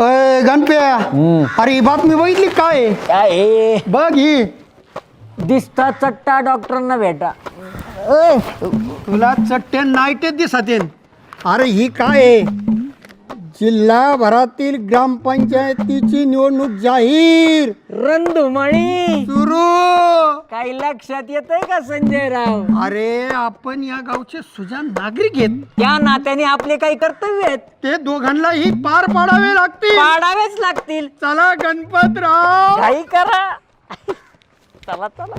अय गणप्या अरे ही बातमी बघितली काय? काय हे? बघ ही. दिसता चट्टा डॉक्टरांना भेटा. तुला चट्टे नाईटेच दिसत. अरे ही काय आहे जिल्हाभरातील ग्रामपंचायतीची निवडणूक जाहीर. रणधुमाळी. सुरू. काही लक्षात येतंय का संजय राव अरे आपण या गावचे सुजान नागरिक आहेत त्या नात्याने आपले काही कर्तव्य आहेत ते दोघांनाही पार पाडावे लागतील पाडावेच लागतील चला गणपतराव काही करा चला चला